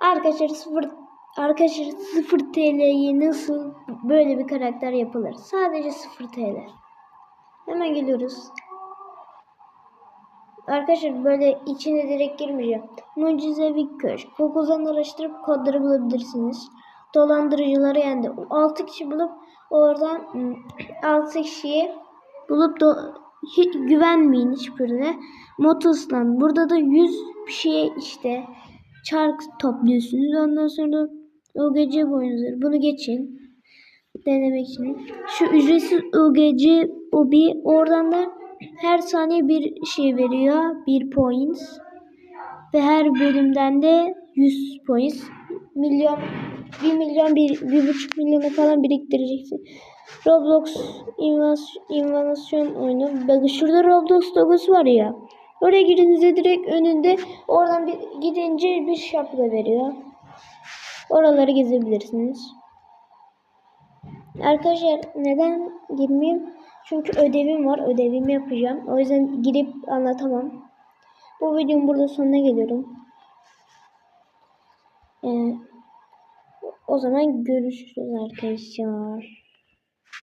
Arkadaşlar sıfır Arkadaşlar 0 TL'ye nasıl böyle bir karakter yapılır? Sadece 0 TL. Hemen geliyoruz. Arkadaşlar böyle içine direkt girmeyeceğim. Mucizevi Köşk. Google'dan araştırıp kodları bulabilirsiniz. Dolandırıcıları yendi. 6 kişi bulup oradan 6 kişiyi bulup do hiç güvenmeyin hiçbirine. Motoslan. Burada da 100 bir şeye işte çark topluyorsunuz. Ondan sonra gece boyunca bunu geçin. Denemek için. Şu ücretsiz UGC Ubi oradan da her saniye bir şey veriyor. Bir point. Ve her bölümden de 100 points. Milyon, 1 milyon, 1, bir buçuk milyona falan biriktireceksin. Roblox invas, invasyon oyunu. Bakın şurada Roblox logosu var ya. Oraya girince direkt önünde oradan bir gidince bir şapka veriyor. Oraları gezebilirsiniz. Arkadaşlar neden girmeyeyim? Çünkü ödevim var. Ödevimi yapacağım. O yüzden girip anlatamam. Bu videonun burada sonuna geliyorum. Ee, o zaman görüşürüz arkadaşlar.